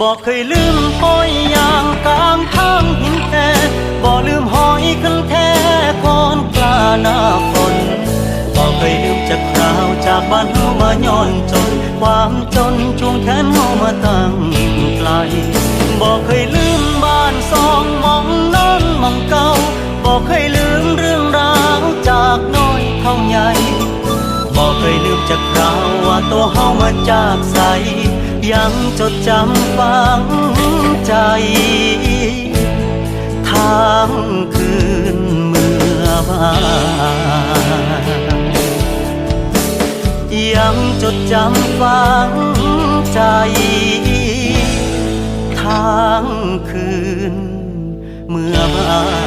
บอกเคยลืมห้อยยางกลางทางหินแท้บอกลืมหอยคันแท้คอนกล้าหน้าฝนบอกเคยลืมจากคราวจากบ้านเฮามาย้อนจน ความจนช่วงแขนเฮามาตั้งไกลบอกเคยลืมบ้านสองมองนอนมองเก่าบอกเคยลืมเรื่องราวจากน้อยเท่าใหญ่บอกเคยลืมจากคราวว่าตัวเฮามาจากใส ยังจดจำฝังใจทางคืนเมื่อวานยังจดจำฝังใจทางคืนเมื่อวาน